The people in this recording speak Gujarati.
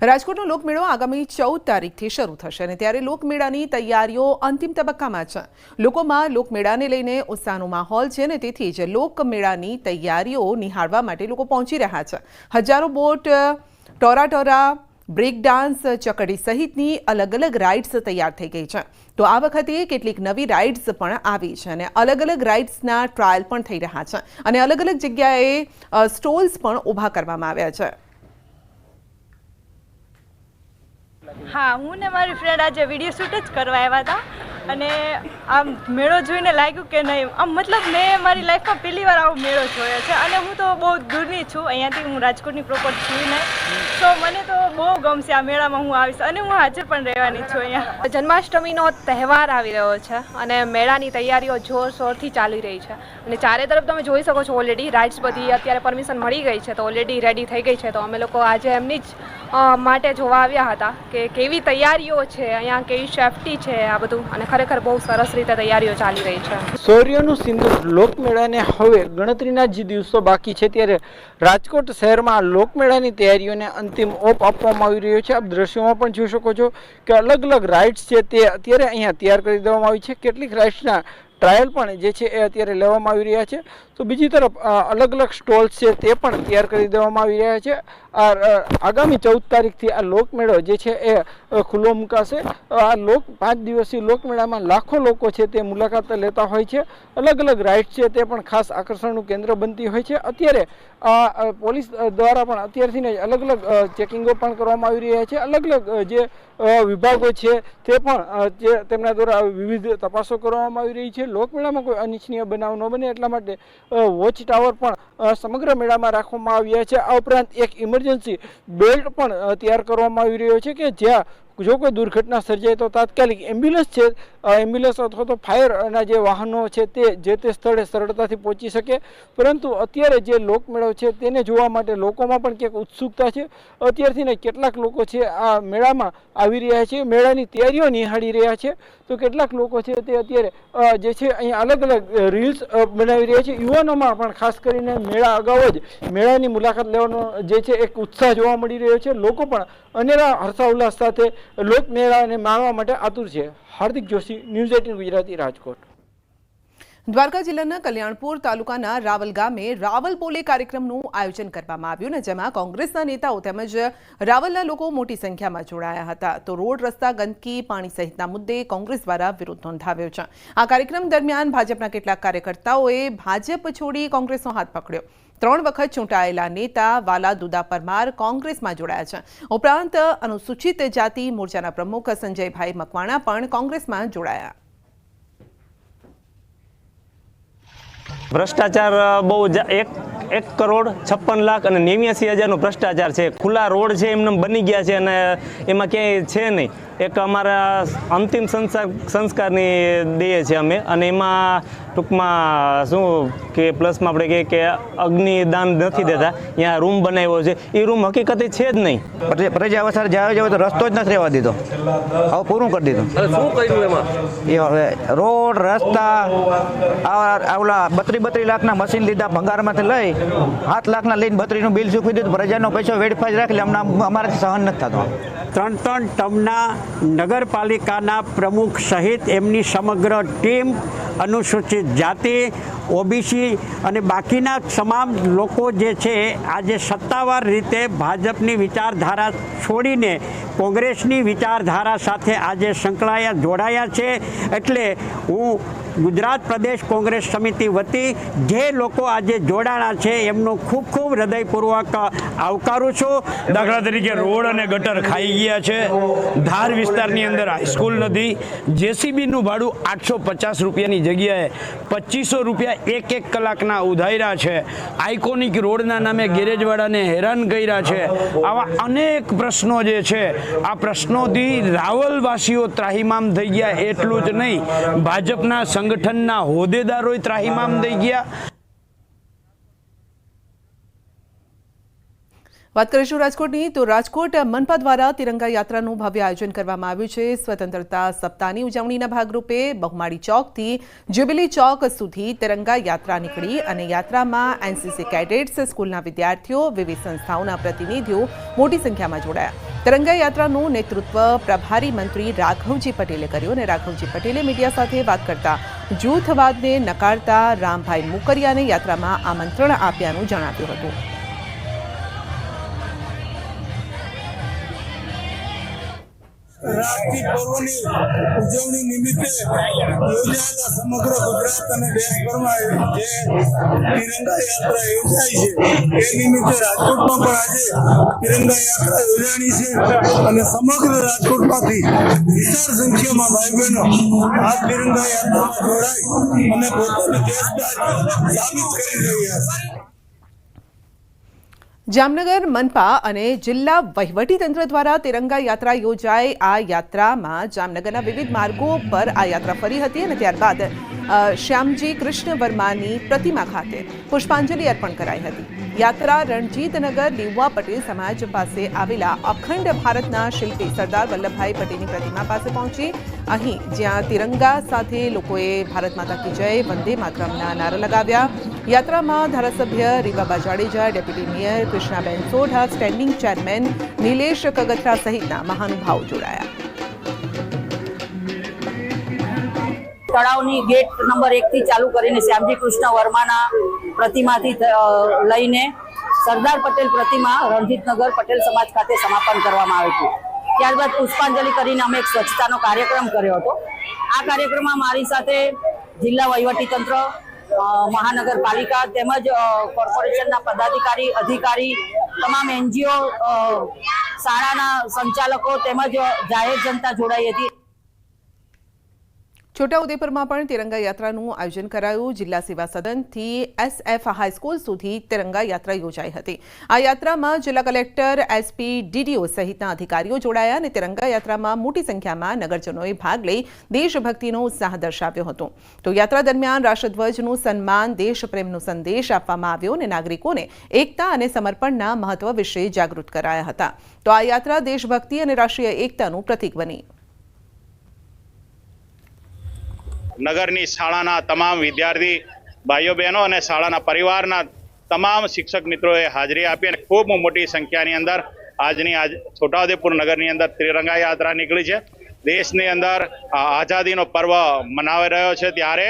રાજકોટનો લોકમેળો આગામી ચૌદ તારીખથી શરૂ થશે અને ત્યારે લોકમેળાની તૈયારીઓ અંતિમ તબક્કામાં છે. લોકોમાં લોકમેળાને લઈને ઉત્સાહનો માહોલ છે અને તેથી જ લોકમેળાની તૈયારીઓ નિહાળવા માટે લોકો પહોંચી રહ્યા છે. હજારો બોટ ટોરા ટોરા બ્રેક ડાન્સ, ચકડી સહિતની અલગ અલગ રાઇડ્સ તૈયાર થઈ ગઈ છે. તો આ વખતે કેટલીક નવી રાઇડ્સ પણ આવી છે અને અલગ અલગ રાઇડ્સના ટ્રાયલ પણ થઈ રહ્યા છે અને અલગ અલગ જગ્યાએ સ્ટોલ્સ પણ ઊભા કરવામાં આવ્યા છે. હા હું ને મારી ફ્રેન્ડ આજે વીડિયો શૂટ જ કરવા આવ્યા હતા. અને આમ મેળો જોઈને લાગ્યું કે નહીં. આમ મતલબ મેં મારી લાઈફમાં પહેલી વાર આવો મેળો જોયો છે અને હું તો બહુ દૂરની છું. અહીંયાથી હું રાજકોટની પ્રોપર છું નહીં. તો મને તો બહુ ગમશે આ મેળામાં હું આવીશ અને હું હાજર પણ રહેવાની છું અહીંયા. જન્માષ્ટમીનો તહેવાર આવી રહ્યો છે અને મેળાની તૈયારીઓ જોરશોરથી ચાલી રહી છે. અને ચારે તરફ તમે જોઈ શકો છો ઓલરેડી રાઇડ્સ બધી અત્યારે પરમિશન મળી ગઈ છે તો ઓલરેડી રેડી થઈ ગઈ છે. તો અમે લોકો આજે એમની જ માટે જોવા આવ્યા હતા કે કેવી તૈયારીઓ છે, અહીંયા કેવી સેફટી છે આ બધું અને ખરેખર બહુ સરસ રીતે તૈયારીઓ ચાલી રહી છે. શૌર્યનું સિંદૂર લોકમેળાને હવે ગણતરીના જે દિવસો બાકી છે ત્યારે રાજકોટ શહેરમાં લોકમેળાની તૈયારીઓને અંતિમ ઓપ આપવામાં આવી રહ્યો છે. આપ દ્રશ્યોમાં પણ જોઈ શકો છો કે અલગ અલગ રાઇડ્સ છે તે અત્યારે અહીંયા તૈયાર કરી દેવામાં આવી છે. કેટલીક રાઇડ્સના ટ્રાયલ પણ જે છે એ અત્યારે લેવામાં આવી રહ્યા છે. તો બીજી તરફ અલગ અલગ સ્ટોલ્સ છે તે પણ તૈયાર કરી દેવામાં આવી રહ્યા છે. આગામી ચૌદ તારીખથી આ લોકમેળો જે છે એ ખુલ્લો મુકાશે. આ લોક, પાંચ દિવસીય લોકમેળામાં લાખો લોકો છે તે મુલાકાત લેતા હોય છે. અલગ અલગ રાઇડ્સ છે તે પણ ખાસ આકર્ષણનું કેન્દ્ર બનતી હોય છે. અત્યારે આ પોલીસ દ્વારા પણ અત્યારથી અલગ અલગ ચેકિંગો પણ કરવામાં આવી રહ્યા છે. અલગ અલગ જે વિભાગો છે તે પણ જે તેમના દ્વારા વિવિધ તપાસો કરવામાં આવી રહી છે. લોકમેળામાં કોઈ અનિચ્છનીય બનાવ ન બને એટલા માટે વોચ ટાવર પણ સમગ્ર મેળામાં રાખવામાં આવ્યા છે. આ ઉપરાંત એક ઇમરજન્સી બેલ્ટ પણ તૈયાર કરવામાં આવી રહ્યો છે કે જ્યાં જો કોઈ દુર્ઘટના સર્જાય તો તાત્કાલિક એમ્બ્યુલન્સ છે. એમ્બ્યુલન્સ અથવા તો ફાયરના જે વાહનો છે તે જે તે સ્થળે સરળતાથી પહોંચી શકે. પરંતુ અત્યારે જે લોકમેળો છે તેને જોવા માટે લોકોમાં પણ ક્યાંક ઉત્સુકતા છે. અત્યારથી ને કેટલાક લોકો છે આ મેળામાં આવી રહ્યા છે. મેળાની તૈયારીઓ નિહાળી રહ્યા છે. તો કેટલાક લોકો છે તે અત્યારે જે છે અહીંયા અલગ અલગ રીલ્સ બનાવી રહ્યા છે. યુવાનોમાં પણ ખાસ કરીને મેળા અગાઉ જ મેળાની મુલાકાત લેવાનો જે છે એક ઉત્સાહ જોવા મળી રહ્યો છે. લોકો પણ અનેરા હર્ષાઉલ્લાસ સાથે લોકમેળાને માણવા માટે આતુર છે. Hardik Joshi, news eighteen Gujarati Rajkot. Dwarka જિલ્લાના કલ્યાણપુર તાલુકાના રાવલ ગામે રાવલ પોલે કાર્યક્રમનું આયોજન કરવામાં આવ્યું ને જેમાં કોંગ્રેસના નેતાઓ તેમજ રાવલના લોકો મોટી સંખ્યામાં જોડાયા હતા. તો રોડ, રસ્તા, ગંદકી, પાણી સહિતના મુદ્દે કોંગ્રેસ દ્વારા વિરોધ નોંધાવ્યો છે. આ કાર્યક્રમ દરમિયાન ભાજપના કેટલાક કાર્યકર્તાઓએ ભાજપ છોડી કોંગ્રેસનો હાથ પકડ્યો. ત્રણ વખત ચૂંટાયેલા નેતા વાલા દુદા પરમાર કોંગ્રેસમાં જોડાયા છે. ઉપરાંત અનુસૂચિત જાતિ મોરચાના પ્રમુખ સંજયભાઈ મકવાણા પણ કોંગ્રેસમાં જોડાયા. ભ્રષ્ટાચાર બહુ એક એક કરોડ છપ્પન લાખ અને નેવ્યાસી હજારનો ભ્રષ્ટાચાર છે. ખુલ્લા રોડ છે, એમને બની ગયા છે અને એમાં ક્યાંય છે નહીં. એક અમારા અંતિમ સંસ્કાર સંસ્કારની દઈએ છીએ અમે. અને એમાં ટૂંકમાં શું કે પ્લસમાં આપણે કહીએ કે અગ્નિદાન નથી દેતા. ત્યાં રૂમ બનાવ્યો છે. એ રૂમ હકીકતે છે જ નહીં. પ્રજા- પ્રજા વસાર જાવે તો રસ્તો જ નથી રહેવા દીધો. હવે પૂરું કરી દીધું. શું કર્યું એમાં? એ હવે રોડ રસ્તા આ આ ઓલા બત્રી બત્રી લાખના મશીન લીધા ભંગારમાંથી લઈ સાત લાખના લઈને બત્રીનું બિલ ચૂકવી દીધું. પ્રજાનો પૈસો વેડફાઈ જ રાખી અમને અમારાથી સહન નથી થતો. ત્રણ ત્રણ ટર્મના નગરપાલિકાના પ્રમુખ સહિત એમની સમગ્ર ટીમ અનુસૂચિત જાતિ ઓબીસી અને બાકીના તમામ લોકો જે છે, આજે સત્તાવાર રીતે ભાજપની વિચારધારા છોડીને કોંગ્રેસની વિચારધારા સાથે આજે સંકળાયા, જોડાયા છે. એટલે હું ગુજરાત પ્રદેશ કોંગ્રેસ સમિતિ વતી જે લોકો આજે જોડાણા છે, એમનું ખૂબ ખૂબ હૃદયપૂર્વક આવકારું છું. દાખલા તરીકે રોડ અને ગટર ખાઈ ગયા છે. ધાર વિસ્તારની અંદર હાઈસ્કૂલ નથી. જેસીબીનું ભાડું આઠસો પચાસ રૂપિયાની જગ્યાએ પચીસો રૂપિયા એક એક કલાકના ઉધાર્યા છે. આઇકોનિક રોડના નામે ગેરેજવાળાને હેરાન કર્યા છે. આવા અનેક પ્રશ્નો જે છે, આ પ્રશ્નોથી રાવલવાસીઓ ત્રાહિમામ થઈ ગયા. એટલું જ નહીં, ભાજપના સંગઠનના હોદ્દેદારોય ત્રાહિમામ થઈ ગયા. વાત કરીશું રાજકોટની, તો રાજકોટ મનપા દ્વારા તિરંગા યાત્રાનું ભવ્ય આયોજન કરવામાં આવ્યું છે. સ્વતંત્રતા સપ્તાહની ઉજવણીના ભાગરૂપે બહુમાળી ચોકથી, જ્યુબિલી ચોક સુધી તિરંગા યાત્રા નીકળી અને યાત્રામાં એનસીસી કેડેટ્સ, સ્કૂલના વિદ્યાર્થીઓ, વિવિધ સંસ્થાઓના પ્રતિનિધિઓ મોટી સંખ્યામાં જોડાયા. તિરંગા યાત્રાનું નેતૃત્વ પ્રભારી મંત્રી રાઘવજી પટેલે કર્યું અને રાઘવજી પટેલે મીડિયા સાથે વાત કરતા જૂથવાદને નકારતા રામભાઈ મુકરિયાને યાત્રામાં આમંત્રણ આપ્યાનું જણાવ્યું હતું. રાષ્ટ્રીય પર્વની ઉજવણી નિમિત્તે યોજાયેલા સમગ્ર ગુજરાત અને દેશભરમાં જે તિરંગા યાત્રા યોજાઈ છે, એ નિમિત્તે રાજકોટમાં પણ આજે તિરંગા યાત્રા યોજાણી છે અને સમગ્ર રાજકોટમાંથી વિશાળ સંખ્યામાં ભાઈ બહેનો આ તિરંગા યાત્રામાં જોડાઈ અને પોતાની દેશદારી સાબિત કરી રહ્યા છે. જામનગર, મનપા અને જિલ્લા વહીવટીતંત્ર દ્વારા તિરંગા યાત્રા યોજાઈ. આ યાત્રામાં જામનગરના વિવિધ માર્ગો પર આ યાત્રા ફરી હતી અને ત્યારબાદ શ્યામજી કૃષ્ણ વર્માની પ્રતિમા ખાતે પુષ્પાંજલિ અર્પણ કરાઈ હતી. યાત્રા રણજીતનગર લીવવા પટેલ સમાજ પાસે આવેલા અખંડ ભારતના શિલ્પી સરદાર વલ્લભભાઈ પટેલની પ્રતિમા પાસે પહોંચી અહીં જ્યાં તિરંગા સાથે લોકોએ ભારત માતા કી જય, વંદે માતરમના નારા લગાવ્યા. યાત્રામાં ધારાસભ્ય Rivaba Jadeja deputy mayor Krishnaben Sodha, standing chairman Nilesh Kagathara સહિતના મહાનુભાવો જોડાયા. તળાવની ગેટ નંબર એકથી ચાલુ કરીને શ્યામજી કૃષ્ણ વર્માના પ્રતિમાથી લઈને સરદાર પટેલ પ્રતિમા રણજીતનગર પટેલ સમાજ ખાતે સમાપન કરવામાં આવ્યું હતું. ત્યારબાદ પુષ્પાંજલિ કરીને અમે એક સ્વચ્છતાનો કાર્યક્રમ કર્યો હતો. આ કાર્યક્રમમાં મારી સાથે જિલ્લા વહીવટીતંત્ર મહાનગરપાલિકા તેમજ કોર્પોરેશનના પદાધિકારી, અધિકારી, તમામ એનજીઓ શાળાના સંચાલકો તેમજ જાહેર જનતા જોડાઈ હતી. છોટાઉદેપુરમાં પણ તિરંગા યાત્રાનું આયોજન કરાયું. જિલ્લા સેવા સદનથી એસએફ હાઈસ્કૂલ સુધી તિરંગા યાત્રા યોજાઈ હતી. આ યાત્રામાં જિલ્લા કલેક્ટર એસપી ડીડીઓ સહિતના અધિકારીઓ જોડાયા અને તિરંગા યાત્રામાં મોટી સંખ્યામાં નગરજનોએ ભાગ લઈ દેશભક્તિનો ઉત્સાહ દર્શાવ્યો હતો. તો યાત્રા દરમિયાન રાષ્ટ્રધ્વજનું સન્માન, દેશપ્રેમનો સંદેશ આપવામાં આવ્યો અને નાગરિકોને એકતા અને સમર્પણના મહત્વ વિશે જાગૃત કરાયા હતા. તો આ યાત્રા દેશભક્તિ અને રાષ્ટ્રીય એકતાનું પ્રતીક બની. નગરની શાળાના તમામ વિદ્યાર્થી ભાઈઓ બહેનો અને શાળાના પરિવારના તમામ શિક્ષક મિત્રોએ હાજરી આપી અને ખૂબ મોટી સંખ્યાની અંદર આજની આજ છોટાઉદેપુર નગરની અંદર ત્રિરંગા યાત્રા નીકળી છે. દેશની અંદર આઝાદીનો પર્વ મનાવી રહ્યો છે ત્યારે